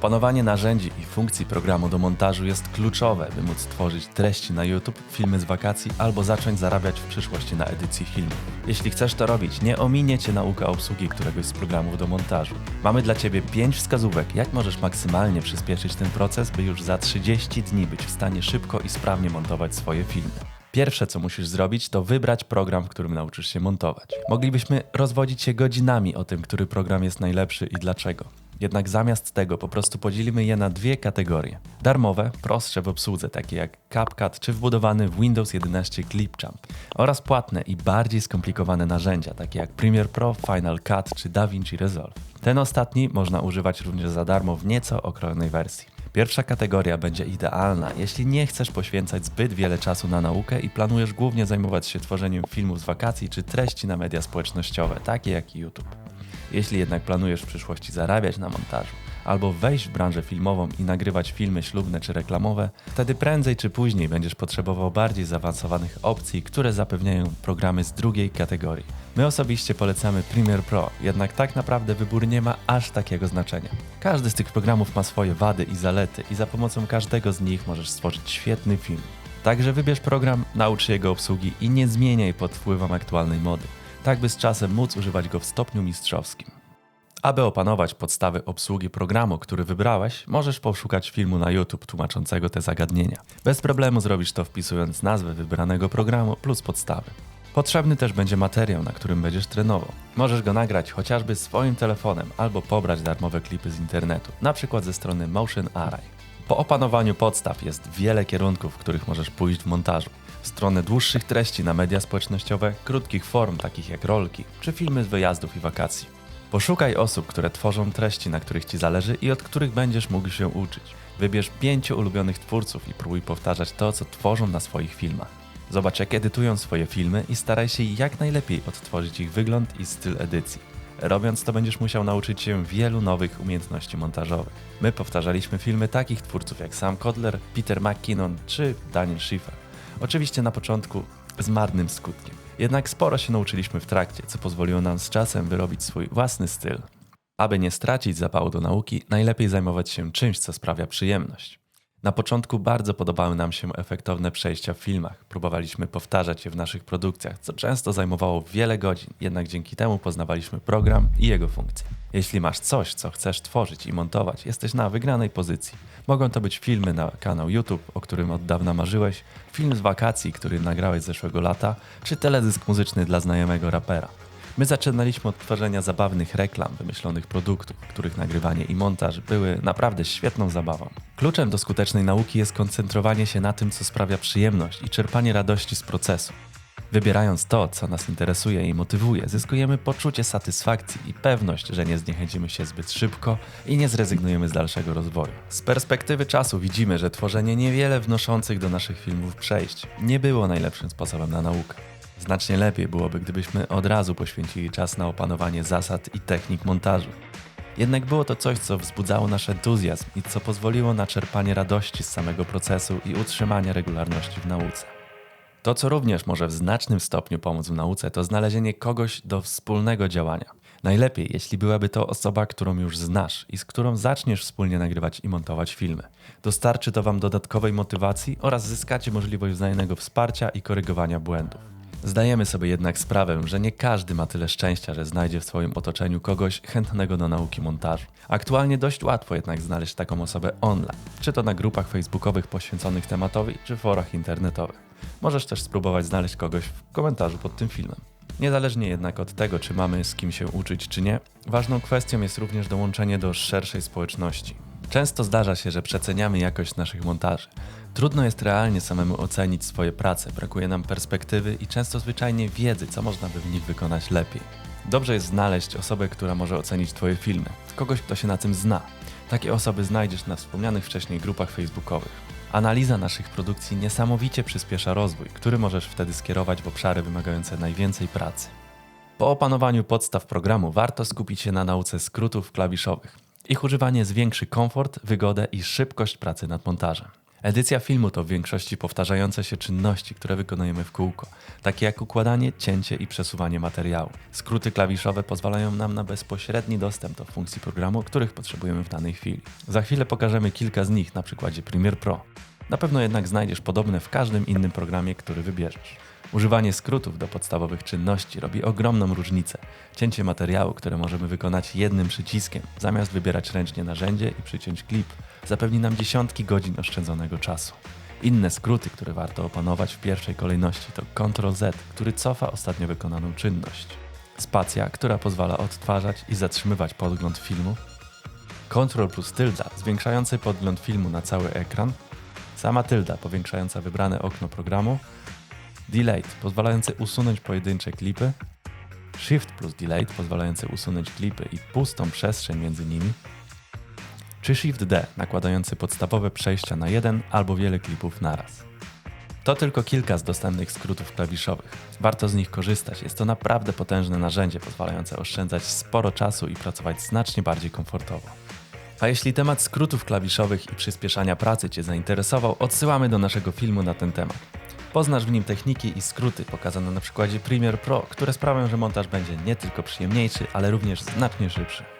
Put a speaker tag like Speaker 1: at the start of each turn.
Speaker 1: Opanowanie narzędzi i funkcji programu do montażu jest kluczowe, by móc tworzyć treści na YouTube, filmy z wakacji albo zacząć zarabiać w przyszłości na edycji filmu. Jeśli chcesz to robić, nie ominie Cię nauka obsługi któregoś z programów do montażu. Mamy dla Ciebie 5 wskazówek, jak możesz maksymalnie przyspieszyć ten proces, by już za 30 dni być w stanie szybko i sprawnie montować swoje filmy. Pierwsze, co musisz zrobić, to wybrać program, w którym nauczysz się montować. Moglibyśmy rozwodzić się godzinami o tym, który program jest najlepszy i dlaczego. Jednak zamiast tego po prostu podzielimy je na dwie kategorie. Darmowe, prostsze w obsłudze, takie jak CapCut czy wbudowany w Windows 11 Clipchamp oraz płatne i bardziej skomplikowane narzędzia, takie jak Premiere Pro, Final Cut czy DaVinci Resolve. Ten ostatni można używać również za darmo w nieco okrojonej wersji. Pierwsza kategoria będzie idealna, jeśli nie chcesz poświęcać zbyt wiele czasu na naukę i planujesz głównie zajmować się tworzeniem filmów z wakacji czy treści na media społecznościowe, takie jak YouTube. Jeśli jednak planujesz w przyszłości zarabiać na montażu, albo wejść w branżę filmową i nagrywać filmy ślubne czy reklamowe, wtedy prędzej czy później będziesz potrzebował bardziej zaawansowanych opcji, które zapewniają programy z drugiej kategorii. My osobiście polecamy Premiere Pro, jednak tak naprawdę wybór nie ma aż takiego znaczenia. Każdy z tych programów ma swoje wady i zalety i za pomocą każdego z nich możesz stworzyć świetny film. Także wybierz program, naucz się jego obsługi i nie zmieniaj pod wpływem aktualnej mody, tak by z czasem móc używać go w stopniu mistrzowskim. Aby opanować podstawy obsługi programu, który wybrałeś, możesz poszukać filmu na YouTube tłumaczącego te zagadnienia. Bez problemu zrobisz to wpisując nazwę wybranego programu plus podstawy. Potrzebny też będzie materiał, na którym będziesz trenował. Możesz go nagrać chociażby swoim telefonem albo pobrać darmowe klipy z internetu, przykład ze strony Motion Array. Po opanowaniu podstaw jest wiele kierunków, w których możesz pójść w montażu. W stronę dłuższych treści na media społecznościowe, krótkich form takich jak rolki, czy filmy z wyjazdów i wakacji. Poszukaj osób, które tworzą treści, na których Ci zależy i od których będziesz mógł się uczyć. Wybierz pięciu ulubionych twórców i próbuj powtarzać to, co tworzą na swoich filmach. Zobacz, jak edytują swoje filmy i staraj się jak najlepiej odtworzyć ich wygląd i styl edycji. Robiąc to, będziesz musiał nauczyć się wielu nowych umiejętności montażowych. My powtarzaliśmy filmy takich twórców jak Sam Kodler, Peter McKinnon czy Daniel Schiffer. Oczywiście na początku z marnym skutkiem. Jednak sporo się nauczyliśmy w trakcie, co pozwoliło nam z czasem wyrobić swój własny styl. Aby nie stracić zapału do nauki, najlepiej zajmować się czymś, co sprawia przyjemność. Na początku bardzo podobały nam się efektowne przejścia w filmach. Próbowaliśmy powtarzać je w naszych produkcjach, co często zajmowało wiele godzin, jednak dzięki temu poznawaliśmy program i jego funkcje. Jeśli masz coś, co chcesz tworzyć i montować, jesteś na wygranej pozycji. Mogą to być filmy na kanał YouTube, o którym od dawna marzyłeś, film z wakacji, który nagrałeś zeszłego lata, czy teledysk muzyczny dla znajomego rapera. My zaczynaliśmy od tworzenia zabawnych reklam, wymyślonych produktów, których nagrywanie i montaż były naprawdę świetną zabawą. Kluczem do skutecznej nauki jest koncentrowanie się na tym, co sprawia przyjemność i czerpanie radości z procesu. Wybierając to, co nas interesuje i motywuje, zyskujemy poczucie satysfakcji i pewność, że nie zniechęcimy się zbyt szybko i nie zrezygnujemy z dalszego rozwoju. Z perspektywy czasu widzimy, że tworzenie niewiele wnoszących do naszych filmów przejść nie było najlepszym sposobem na naukę. Znacznie lepiej byłoby, gdybyśmy od razu poświęcili czas na opanowanie zasad i technik montażu. Jednak było to coś, co wzbudzało nasz entuzjazm i co pozwoliło na czerpanie radości z samego procesu i utrzymanie regularności w nauce. To, co również może w znacznym stopniu pomóc w nauce, to znalezienie kogoś do wspólnego działania. Najlepiej, jeśli byłaby to osoba, którą już znasz i z którą zaczniesz wspólnie nagrywać i montować filmy. Dostarczy to Wam dodatkowej motywacji oraz zyskacie możliwość wzajemnego wsparcia i korygowania błędów. Zdajemy sobie jednak sprawę, że nie każdy ma tyle szczęścia, że znajdzie w swoim otoczeniu kogoś chętnego do nauki montażu. Aktualnie dość łatwo jednak znaleźć taką osobę online, czy to na grupach facebookowych poświęconych tematowi, czy forach internetowych. Możesz też spróbować znaleźć kogoś w komentarzu pod tym filmem. Niezależnie jednak od tego, czy mamy z kim się uczyć, czy nie, ważną kwestią jest również dołączenie do szerszej społeczności. Często zdarza się, że przeceniamy jakość naszych montaży. Trudno jest realnie samemu ocenić swoje prace, brakuje nam perspektywy i często zwyczajnie wiedzy, co można by w nich wykonać lepiej. Dobrze jest znaleźć osobę, która może ocenić Twoje filmy, kogoś, kto się na tym zna. Takie osoby znajdziesz na wspomnianych wcześniej grupach facebookowych. Analiza naszych produkcji niesamowicie przyspiesza rozwój, który możesz wtedy skierować w obszary wymagające najwięcej pracy. Po opanowaniu podstaw programu warto skupić się na nauce skrótów klawiszowych. Ich używanie zwiększy komfort, wygodę i szybkość pracy nad montażem. Edycja filmu to w większości powtarzające się czynności, które wykonujemy w kółko, takie jak układanie, cięcie i przesuwanie materiału. Skróty klawiszowe pozwalają nam na bezpośredni dostęp do funkcji programu, których potrzebujemy w danej chwili. Za chwilę pokażemy kilka z nich na przykładzie Premiere Pro. Na pewno jednak znajdziesz podobne w każdym innym programie, który wybierzesz. Używanie skrótów do podstawowych czynności robi ogromną różnicę. Cięcie materiału, które możemy wykonać jednym przyciskiem, zamiast wybierać ręcznie narzędzie i przyciąć klip, zapewni nam dziesiątki godzin oszczędzonego czasu. Inne skróty, które warto opanować w pierwszej kolejności to Ctrl Z, który cofa ostatnio wykonaną czynność. Spacja, która pozwala odtwarzać i zatrzymywać podgląd filmu. Ctrl plus tylda, zwiększający podgląd filmu na cały ekran. Sama tylda, powiększająca wybrane okno programu. Delete, pozwalający usunąć pojedyncze klipy. Shift plus Delete, pozwalający usunąć klipy i pustą przestrzeń między nimi. Czy Shift D, nakładający podstawowe przejścia na jeden albo wiele klipów naraz. To tylko kilka z dostępnych skrótów klawiszowych. Warto z nich korzystać. Jest to naprawdę potężne narzędzie pozwalające oszczędzać sporo czasu i pracować znacznie bardziej komfortowo. A jeśli temat skrótów klawiszowych i przyspieszania pracy Cię zainteresował, odsyłamy do naszego filmu na ten temat. Poznasz w nim techniki i skróty pokazane na przykładzie Premiere Pro, które sprawią, że montaż będzie nie tylko przyjemniejszy, ale również znacznie szybszy.